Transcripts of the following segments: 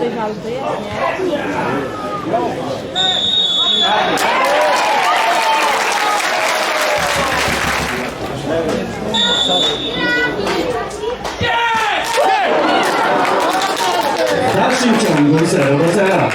Deixar os dedos, né? 울고 있어요. 울고 있어요.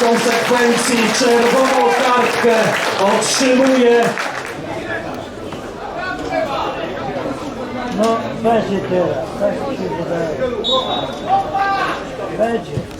Konsekwencji czerwoną kartkę otrzymuje No, będzie teraz, tak się wydaje. Będzie.